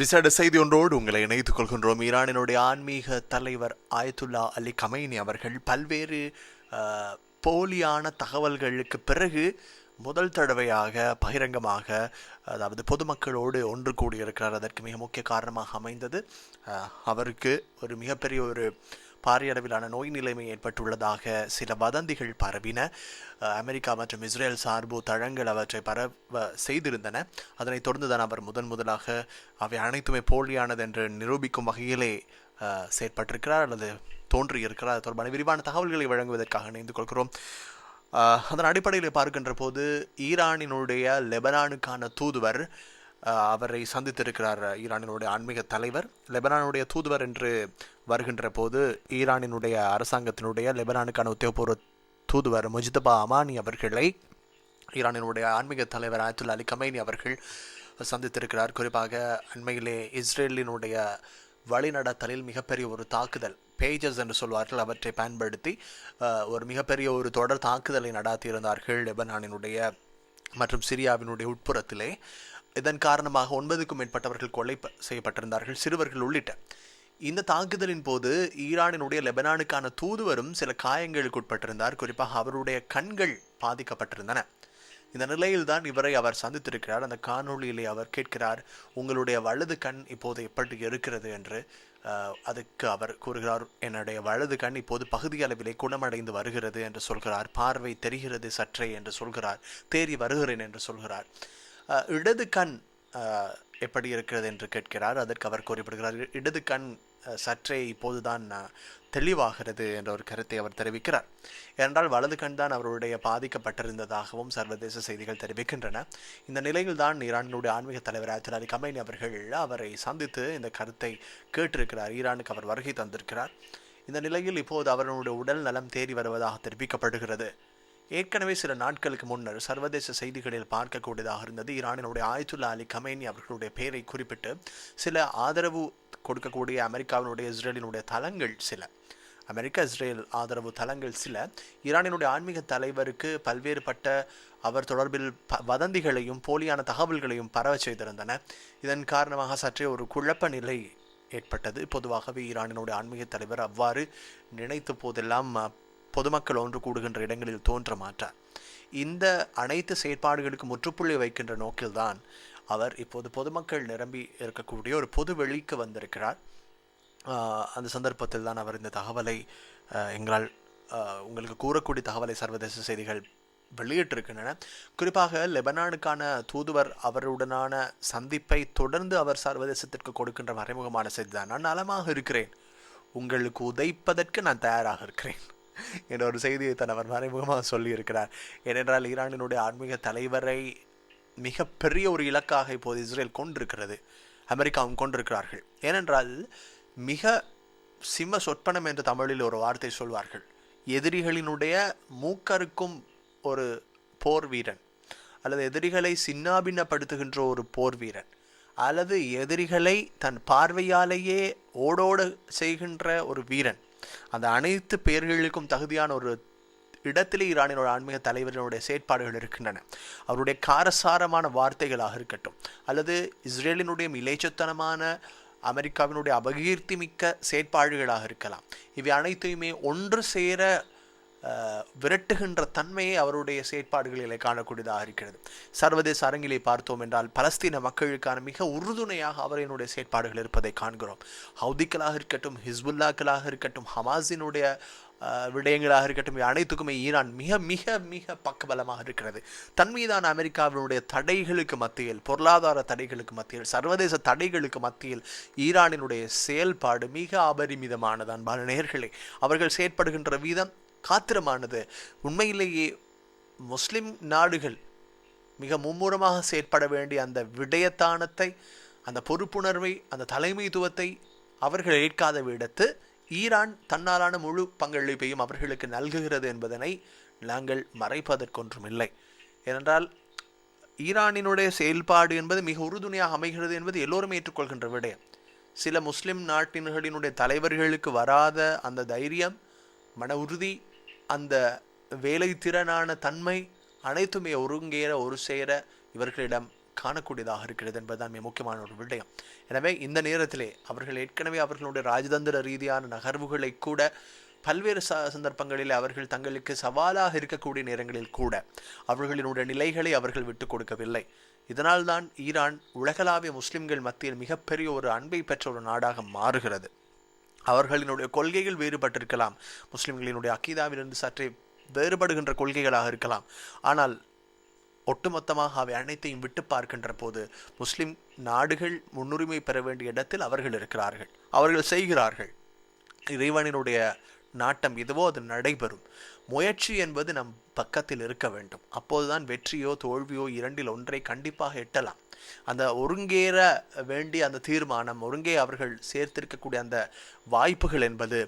விசேட செய்தி ஒன்றோடு உங்களை இணைத்துக் கொள்கின்றோம். ஈரானினுடைய ஆன்மீக தலைவர் ஆயத்துல்லா அலி கமைனி அவர்கள் பல்வேறு போலியான தகவல்களுக்கு பிறகு முதல் தடவையாக பகிரங்கமாக அதாவது பொதுமக்களோடு ஒன்று கூடியிருக்கிறார். அதற்கு மிக முக்கிய காரணமாக அமைந்தது. அவருக்கு ஒரு மிகப்பெரிய ஒரு பாரிய அளவிலான நோய் நிலைமை ஏற்பட்டுள்ளதாக சில வதந்திகள் பரவின. அமெரிக்கா மற்றும் இஸ்ரேல் சார்பு தளங்கள் அவற்றை பரவ செய்திருந்தன. அதனைத் தொடர்ந்து தான் அவர் முதன் முதலாக அவை அனைத்துமே போலியானது என்று நிரூபிக்கும் வகையிலே செயற்பட்டிருக்கிறார் அல்லது தோன்றியிருக்கிறார். அது தொடர்பான விரிவான தகவல்களை வழங்குவதற்காக இணைந்து கொள்கிறோம். அதன் அடிப்படையில் பார்க்கின்ற போது ஈரானினுடைய லெபனானுக்கான தூதுவர் அவரை சந்தித்திருக்கிறார் ஈரானினுடைய ஆன்மீக தலைவர். லெபனானுடைய தூதுவர் என்று வருகின்ற போது ஈரானினுடைய அரசாங்கத்தினுடைய லெபனானுக்கான உத்தியோகபூர்வ தூதுவர் முஜிதபா அமானி அவர்களை ஈரானினுடைய ஆன்மீக தலைவர் ஆயத்துல்லா அலி கமைனி அவர்கள் சந்தித்திருக்கிறார். குறிப்பாக அண்மையிலே இஸ்ரேலினுடைய வழிநடத்தலில் மிகப்பெரிய ஒரு தாக்குதல் பேஜஸ் என்று சொல்வார்கள் அவற்றை பயன்படுத்தி ஒரு மிகப்பெரிய ஒரு தொடர் தாக்குதலை நடாத்தியிருந்தார்கள் லெபனானினுடைய மற்றும் சிரியாவினுடைய உட்புறத்திலே. இதன் காரணமாக ஒன்பதுக்கும் மேற்பட்டவர்கள் கொலை செய்யப்பட்டிருந்தார்கள் சிறுவர்கள் உள்ளிட்ட. இந்த தாக்குதலின் போது ஈரானினுடைய லெபனானுக்கான தூதுவரும் சில காயங்களுக்கு உட்பட்டிருந்தார். குறிப்பாக அவருடைய கண்கள் பாதிக்கப்பட்டிருந்தன. இந்த நிலையில்தான் இவரை அவர் சந்தித்திருக்கிறார். அந்த காணொளியிலே அவர் கேட்கிறார் உங்களுடைய வலது கண் இப்போது எப்படி இருக்கிறது? என்று அதுக்கு அவர் கூறுகிறார் என்னுடைய வலது கண் இப்போது பகுதி அளவிலே குணமடைந்து வருகிறது என்று சொல்கிறார். பார்வை தெரிகிறது சற்றே என்று சொல்கிறார். தேறி வருகிறேன் என்று சொல்கிறார். இடது கண் எப்படி இருக்கிறது என்று கேட்கிறார். அதற்கு அவர் கூறப்படுகிறார் இடது கண் சற்றே இப்போதுதான் தெளிவாகிறது என்ற ஒரு கருத்தை அவர் தெரிவிக்கிறார். ஏனென்றால் வலது கண் தான் அவருடைய பாதிக்கப்பட்டிருந்ததாகவும் சர்வதேச செய்திகள் தெரிவிக்கின்றன. இந்த நிலையில் தான் ஈரானினுடைய ஆன்மீக தலைவர் ஆயத்துல் கமைனி அவர்கள் அவரை சந்தித்து இந்த கருத்தை கேட்டிருக்கிறார். ஈரானுக்கு அவர் வருகை தந்திருக்கிறார். இந்த நிலையில் இப்போது அவருடைய உடல் நலம் தேறி வருவதாக தெரிவிக்கப்படுகிறது. ஏற்கனவே சில நாட்களுக்கு முன்னர் சர்வதேச செய்திகளில் பார்க்கக்கூடியதாக இருந்தது. ஈரானினுடைய ஆயத்துல்லா அலி கமேனி அவர்களுடைய பெயரை குறிப்பிட்டு சில ஆதரவு கொடுக்கக்கூடிய அமெரிக்காவினுடைய இஸ்ரேலினுடைய தளங்கள் சில. அமெரிக்கா இஸ்ரேல் ஆதரவு தளங்கள் சில. ஈரானினுடைய ஆன்மீக தலைவருக்கு பல்வேறுபட்ட அவர் தொடர்பில் ப வதந்திகளையும் போலியான தகவல்களையும் பரவ செய்திருந்தன. இதன் காரணமாக சற்றே ஒரு குழப்ப நிலை ஏற்பட்டது. பொதுவாகவே ஈரானினுடைய ஆன்மீக தலைவர் அவ்வாறு நினைத்த போதெல்லாம் பொதுமக்கள் ஒன்று கூடுகின்ற இடங்களில் தோன்ற மாட்டார். இந்த அனைத்து செயற்பாடுகளுக்கு முற்றுப்புள்ளி வைக்கின்ற நோக்கில்தான் அவர் இப்போது பொதுமக்கள் நிரம்பி இருக்கக்கூடிய ஒரு பொது வெளிக்கு வந்திருக்கிறார். அந்த சந்தர்ப்பத்தில் தான் அவர் இந்த தகவலை எங்களால் உங்களுக்கு கூறக்கூடிய தகவலை சர்வதேச செய்திகள் வெளியிட்டிருக்கின்றன. குறிப்பாக லெபனானுக்கான தூதுவர் அவருடனான சந்திப்பை தொடர்ந்து அவர் சர்வதேசத்திற்கு கொடுக்கின்ற மறைமுகமான செய்தி தான். நான் நலமாக இருக்கிறேன். உங்களுக்கு உதைப்பதற்கு நான் தயாராக இருக்கிறேன். என்ற ஒரு செய்தியை தன்னவர் அவர் மறைமுகமாக சொல்லியிருக்கிறார். ஏனென்றால் ஈரானினுடைய ஆன்மீக தலைவரை மிகப்பெரிய ஒரு இலக்காக இப்போது இஸ்ரேல் கொண்டிருக்கிறது. அமெரிக்காவும் கொண்டிருக்கிறார்கள். ஏனென்றால் மிக சிம்ம சொற்பனம் என்று தமிழில் ஒரு வார்த்தை சொல்வார்கள். எதிரிகளினுடைய மூக்கறுக்கும் ஒரு போர் வீரன் அல்லது எதிரிகளை சின்னாபின்னப்படுத்துகின்ற ஒரு போர் வீரன் அல்லது எதிரிகளை தன் பார்வையாலேயே ஓடோட செய்கின்ற ஒரு வீரன் அந்த அனைத்து பெயர்களுக்கும் தகுதியான ஒரு இடத்திலே ஈரானினோட ஆன்மீக தலைவரினுடைய செயற்பாடுகள் இருக்கின்றன. அவருடைய காரசாரமான வார்த்தைகளாக இருக்கட்டும் அல்லது இஸ்ரேலினுடைய மிலேச்சத்தனமான அமெரிக்காவினுடைய அபகீர்த்தி மிக்க செயற்பாடுகளாக இருக்கலாம். இவை அனைத்தையுமே ஒன்று சேர விரட்டுகின்ற தன்மையை அவருடைய செயற்பாடுகளிலே காணக்கூடியதாக இருக்கிறது. சர்வதேச அரங்கிலே பார்த்தோம் என்றால் பலஸ்தீன மக்களுக்கான மிக உறுதுணையாக அவரினுடைய செயற்பாடுகள் இருப்பதை காண்கிறோம். ஹவுதிக்களாக இருக்கட்டும் ஹிஸ்புல்லாக்களாக இருக்கட்டும் ஹமாஸினுடைய விடயங்களாக இருக்கட்டும் அனைத்துக்குமே ஈரான் மிக மிக மிக பக்கபலமாக இருக்கிறது. தன் மீதான அமெரிக்காவினுடைய தடைகளுக்கு மத்தியில் பொருளாதார தடைகளுக்கு மத்தியில் சர்வதேச தடைகளுக்கு மத்தியில் ஈரானினுடைய செயல்பாடு மிக அபரிமிதமானது. அன்பான நேர்களே அவர்கள் செயற்படுகின்ற வீதம் காத்திரமானது. உண்மையிலேயே முஸ்லிம் நாடுகள் மிக மும்முரமாக செயற்பட வேண்டிய அந்த விடயத்தானத்தை அந்த பொறுப்புணர்வை அந்த தலைமைத்துவத்தை அவர்கள் ஏற்காத விடத்து ஈரான் தன்னாலான முழு பங்களிப்பையும் அவர்களுக்கு நல்குகிறது என்பதனை நாங்கள் மறைப்பதற்கொன்றுமில்லை. ஏனென்றால் ஈரானினுடைய செயல்பாடு என்பது மிக உறுதுணையாக அமைகிறது என்பது எல்லோரும் ஏற்றுக்கொள்கின்ற விடயம். சில முஸ்லிம் நாட்டினர்களினுடைய தலைவர்களுக்கு வராத அந்த தைரியம் மன உறுதி அந்த வேலை திறனான தன்மை அனைத்துமே ஒருங்கேற ஒரு சேர இவர்களிடம் காணக்கூடியதாக இருக்கிறது என்பதுதான் மிக முக்கியமான ஒரு விடயம். எனவே இந்த நேரத்திலே அவர்கள் ஏற்கனவே அவர்களுடைய ராஜதந்திர ரீதியான நகர்வுகளை கூட பல்வேறு ச சந்தர்ப்பங்களில் அவர்கள் தங்களுக்கு சவாலாக இருக்கக்கூடிய நேரங்களில் கூட அவர்களினுடைய நிலைகளை அவர்கள் விட்டு கொடுக்கவில்லை. இதனால்தான் ஈரான் உலகளாவிய முஸ்லிம்கள் மத்தியில் மிகப்பெரிய ஒரு அன்பை பெற்ற ஒரு நாடாக மாறுகிறது. அவர்களினுடைய கொள்கைகள் வேறுபட்டிருக்கலாம். முஸ்லிம்களினுடைய அக்கீதாவிலிருந்து சற்றே வேறுபடுகின்ற கொள்கைகளாக இருக்கலாம். ஆனால் ஒட்டுமொத்தமாக அவை அனைத்தையும் விட்டு பார்க்கின்ற போது முஸ்லிம் நாடுகள் முன்னுரிமை பெற வேண்டிய இடத்தில் அவர்கள் இருக்கிறார்கள். அவர்கள் செய்கிறார்கள். இறைவனினுடைய நாட்டம் எதுவோ அது நடைபெறும். முயற்சி என்பது நம் பக்கத்தில் இருக்க வேண்டும். அப்போதுதான் வெற்றியோ தோல்வியோ இரண்டில் ஒன்றை கண்டிப்பாக எட்டலாம். அந்த ஒருங்கேற வேண்டிய அந்த தீர்மானம் ஒருங்கே அவர்கள் சேர்த்திருக்கக்கூடிய அந்த வாய்ப்புகள் என்பது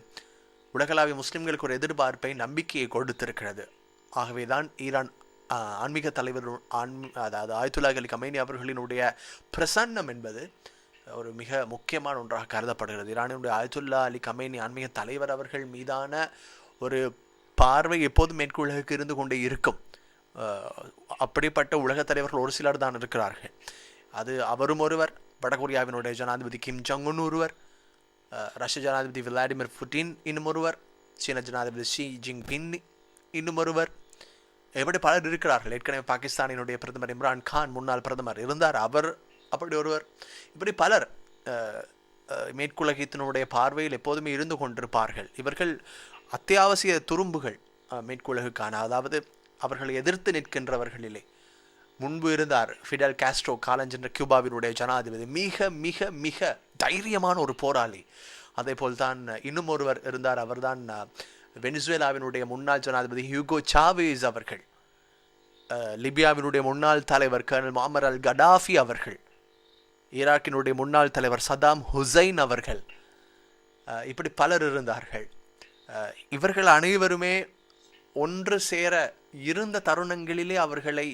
உலகளாவிய முஸ்லிம்களுக்கு ஒரு எதிர்பார்ப்பை நம்பிக்கையை கொடுத்திருக்கிறது. ஆகவே தான் ஈரான் ஆன்மீக தலைவர் ஆன்மீ அதாவது ஆயத்துல்லா அலி கமேனி அவர்களினுடைய பிரசன்னம் என்பது ஒரு மிக முக்கியமான ஒன்றாக கருதப்படுகிறது. ஈரானினுடைய ஆயத்துல்லா அலி கமேனி ஆன்மீக தலைவர் அவர்கள் மீதான ஒரு பார்வை எப்போதும் மேற்குலகுக்கு இருந்து கொண்டே இருக்கும். அப்படிப்பட்ட உலகத் தலைவர்கள் ஒரு சிலர் தான் இருக்கிறார்கள். அது அவரும் ஒருவர் வடகொரியாவினுடைய ஜனாதிபதி கிம் ஜங் உன் ஒருவர் ரஷ்ய ஜனாதிபதி விளாடிமிர் புட்டின் இன்னும் ஒருவர் சீன ஜனாதிபதி ஷி ஜின்பின் இன்னும் ஒருவர். எப்படி பலர் இருக்கிறார்கள். ஏற்கனவே பாகிஸ்தானினுடைய பிரதமர் இம்ரான் கான் முன்னாள் பிரதமர் இருந்தார். அவர் அப்படி ஒருவர் இப்படி பலர் மேற்குலகத்தினுடைய பார்வையில் எப்போதுமே இருந்து கொண்டிருப்பார்கள். இவர்கள் அத்தியாவசிய துரும்புகள் மேற்குலகுக்கான அதாவது அவர்களை எதிர்த்து நிற்கின்றவர்களிலே முன்பு இருந்தார் ஃபிடல் காஸ்ட்ரோ காலஞ்சென்ற கியூபாவினுடைய ஜனாதிபதி. மிக மிக மிக தைரியமான ஒரு போராளி. அதே போல்தான் இன்னும் ஒருவர் இருந்தார். அவர்தான் வெனிசுவேலாவினுடைய முன்னாள் ஜனாதிபதி ஹியூகோ சாவேஸ் அவர்கள். லிபியாவினுடைய முன்னாள் தலைவர் கர்னல் மாமரல் அல் கடாஃபி அவர்கள். ஈராக்கினுடைய முன்னாள் தலைவர் சதாம் ஹுசைன் அவர்கள் இப்படி பலர் இருந்தார்கள். இவர்கள் அனைவருமே ஒன்று சேர இருந்த தருணங்களிலே அவர்களை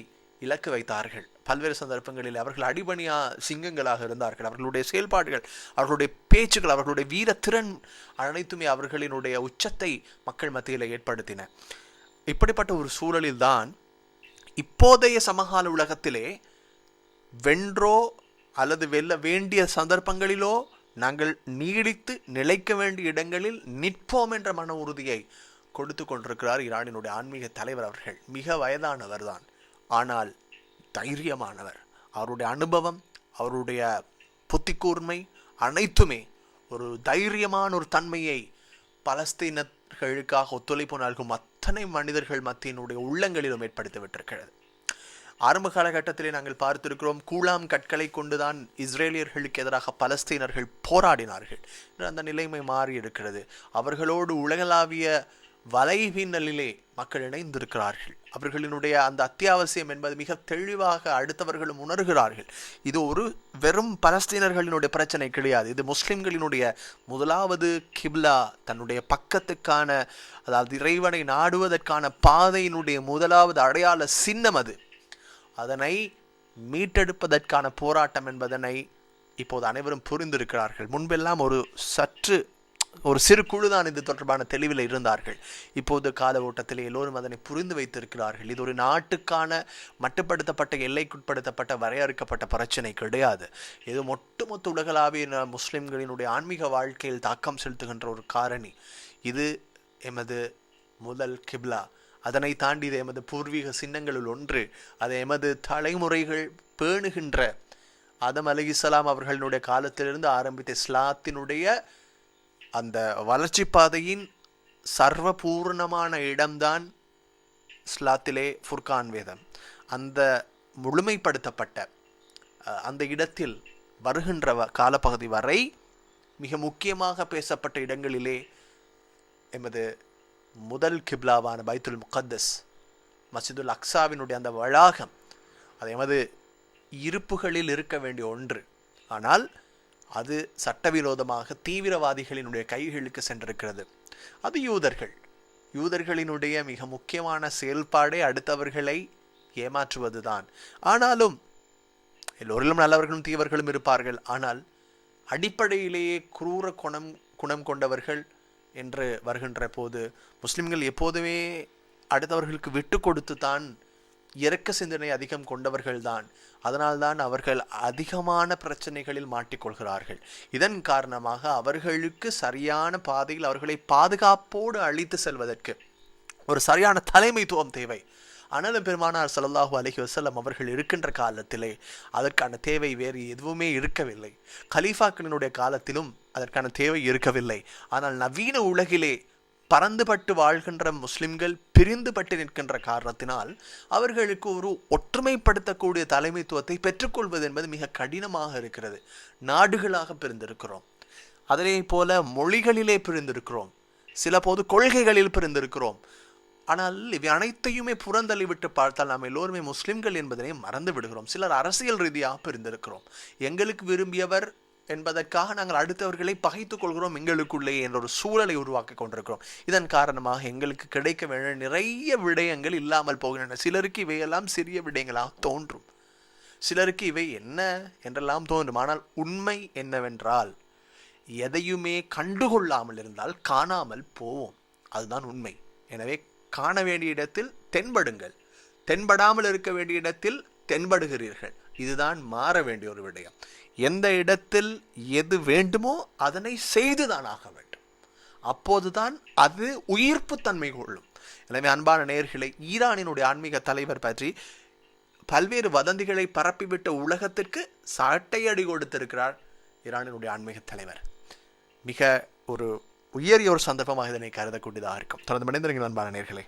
இலக்கு வைத்தார்கள். பல்வேறு சந்தர்ப்பங்களில் அவர்கள் அடிபணியா சிங்கங்களாக இருந்தார்கள். அவர்களுடைய செயல்பாடுகள் அவர்களுடைய பேச்சுகள் அவர்களுடைய வீரத்திறன் அனைத்துமே அவர்களினுடைய உச்சத்தை மக்கள் மத்தியில் ஏற்படுத்தின. இப்படிப்பட்ட ஒரு சூழலில்தான் இப்போதைய சமகால உலகத்திலே வென்றோ அல்லது வெல்ல வேண்டிய சந்தர்ப்பங்களிலோ நாங்கள் நீடித்து நிலைக்க வேண்டிய இடங்களில் நிற்போம் என்ற மன உறுதியை கொடுத்து கொண்டிருக்கிறார் ஈரானினுடைய ஆன்மீக தலைவர் அவர்கள். மிக வயதானவர் தான். ஆனால் தைரியமானவர். அவருடைய அனுபவம் அவருடைய புத்தி கூர்மை அனைத்துமே ஒரு தைரியமான ஒரு தன்மையை பலஸ்தீனர்களுக்காக ஒத்துழைப்பு நல்கும் அத்தனை மனிதர்கள் மத்தியினுடைய உள்ளங்களிலும் ஏற்படுத்தி விட்டிருக்கிறது. ஆரம்ப காலகட்டத்திலே நாங்கள் பார்த்திருக்கிறோம் கூழாம் கற்களை கொண்டுதான் இஸ்ரேலியர்களுக்கு எதிராக பலஸ்தீனர்கள் போராடினார்கள். இன்று அந்த நிலைமை மாறி இருக்கிறது. அவர்களோடு உலகளாவிய வலைவின்னலிலே மக்கள் இணைந்திருக்கிறார்கள். அவர்களினுடைய அந்த அத்தியாவசியம் என்பது மிக தெளிவாக அடுத்தவர்களும் உணர்கிறார்கள். இது ஒரு வெறும் பலஸ்தீனர்களினுடைய பிரச்சனை கிடையாது. இது முஸ்லிம்களினுடைய முதலாவது கிப்லா தன்னுடைய பக்கத்துக்கான அதாவது இறைவனை நாடுவதற்கான பாதையினுடைய முதலாவது அடையாள சின்னம் அது. அதனை மீட்டெடுப்பதற்கான போராட்டம் என்பதனை இப்போது அனைவரும் புரிந்திருக்கிறார்கள். முன்பெல்லாம் ஒரு சற்று ஒரு சிறு குழுதான் இது தொடர்பான தெளிவில் இருந்தார்கள். இப்போது கால ஓட்டத்தில் எல்லோரும் அதனை புரிந்து வைத்திருக்கிறார்கள். இது ஒரு நாட்டுக்கான மட்டுப்படுத்தப்பட்ட எல்லைக்குட்படுத்தப்பட்ட வரையறுக்கப்பட்ட பிரச்சனை கிடையாது. இது ஒட்டுமொத்த உலகளாவிய முஸ்லிம்களினுடைய ஆன்மீக வாழ்க்கையில் தாக்கம் செலுத்துகின்ற ஒரு காரணி. இது எமது முதல் கிப்லா. அதனை தாண்டியது எமது பூர்வீக சின்னங்களுள் ஒன்று. அது எமது தலைமுறைகள் பேணுகின்ற ஆதம் அலிகிஸ்லாம் அவர்களுடைய காலத்திலிருந்து ஆரம்பித்த இஸ்லாத்தினுடைய அந்த வளர்ச்சி பாதையின் சர்வபூர்ணமான இடம்தான் இஸ்லாத்திலே ஃபுர்கான் வேதம். அந்த முழுமைப்படுத்தப்பட்ட அந்த இடத்தில் வருகின்ற வ- காலப்பகுதி வரை மிக முக்கியமாக பேசப்பட்ட இடங்களிலே எமது முதல் கிப்லாவான பைத்துல் முகத்தஸ் மசிதுல் அக்ஸாவினுடைய அந்த வளாகம் அது எமது இருப்புகளில் இருக்க வேண்டிய ஒன்று. ஆனால் அது சட்டவிரோதமாக தீவிரவாதிகளினுடைய கைகளுக்கு சென்றிருக்கிறது. அது யூதர்கள். யூதர்களினுடைய மிக முக்கியமான செயல்பாடே அடுத்தவர்களை ஏமாற்றுவதுதான். ஆனாலும் எல்லோரிலும் நல்லவர்களும் தீவர்களும் இருப்பார்கள். ஆனால் அடிப்படையிலேயே குரூர குணம் குணம் கொண்டவர்கள் என்று வருகின்ற போது முஸ்லிம்கள் எப்போதுமே அடுத்தவர்களுக்கு விட்டு கொடுத்து தான் இரக்க சிந்தனை அதிகம் கொண்டவர்கள்தான் அதனால்தான் அவர்கள் அதிகமான பிரச்சனைகளில் மாட்டிக்கொள்கிறார்கள். இதன் காரணமாக அவர்களுக்கு சரியான பாதையில் அவர்களை பாதுகாப்போடு அழித்து செல்வதற்கு ஒரு சரியான தலைமைத்துவம் தேவை. ஆனாலும் பெருமானார் சல்லாஹூ அலஹி வசல்லம் அவர்கள் இருக்கின்ற காலத்திலே அதற்கான தேவை வேறு எதுவுமே இருக்கவில்லை. கலீஃபாக்களினுடைய காலத்திலும் அதற்கான தேவை இருக்கவில்லை. ஆனால் நவீன உலகிலே பறந்துபட்டு வாழ்கின்ற முஸ்லிம்கள் பிரிந்துபட்டு நிற்கின்ற காரணத்தினால் அவர்களுக்கு ஒரு ஒற்றுமைப்படுத்தக்கூடிய தலைமைத்துவத்தை பெற்றுக்கொள்வது என்பது மிக கடினமாக இருக்கிறது. நாடுகளாக பிரிந்திருக்கிறோம். அதே போல மொழிகளிலே பிரிந்திருக்கிறோம். சில போது கொள்கைகளில் பிரிந்திருக்கிறோம். ஆனால் இவை அனைத்தையுமே புறந்தள்ளி விட்டு பார்த்தால் நாம் எல்லோருமே முஸ்லிம்கள் என்பதனை மறந்து விடுகிறோம். சிலர் அரசியல் ரீதியாக பிரிந்திருக்கிறோம். எங்களுக்கு விரும்பியவர் என்பதற்காக நாங்கள் அடுத்தவர்களை பகைத்துக் கொள்கிறோம் எங்களுக்குள்ளே என்ற ஒரு சூழலை உருவாக்கி கொண்டிருக்கிறோம். இதன் காரணமாக எங்களுக்கு கிடைக்க வேண்டிய நிறைய விடயங்கள் இல்லாமல் போகின்றன. சிலருக்கு இவையெல்லாம் சிறிய விடயங்களாக தோன்றும். சிலருக்கு இவை என்ன என்றெல்லாம் தோன்றும். ஆனால் உண்மை என்னவென்றால் எதையுமே கண்டுகொள்ளாமல் இருந்தால் காணாமல் போவோம். அதுதான் உண்மை. எனவே காண வேண்டிய இடத்தில் தென்படுங்கள். தென்படாமல் இருக்க வேண்டிய இடத்தில் தென்படுகிறீர்கள். இதுதான் மாற வேண்டிய ஒரு விடயம். எந்த இடத்தில் எது வேண்டுமோ அதனை செய்துதான் ஆக வேண்டும். அப்போதுதான் அது உயிர்ப்பு தன்மை கொள்ளும். எனவே அன்பான நேர்களை ஈரானினுடைய ஆன்மீக தலைவர் பற்றி பல்வேறு வதந்திகளை பரப்பிவிட்ட உலகத்திற்கு சாட்டையடி கொடுத்திருக்கிறார் ஈரானினுடைய ஆன்மீக தலைவர். மிக ஒரு உயரிய ஒரு சந்தர்ப்பமாக இதனை கருதக்கூடியதாக இருக்கும். தொடர்ந்து மனிதர்கள் அன்பான நேர்களே.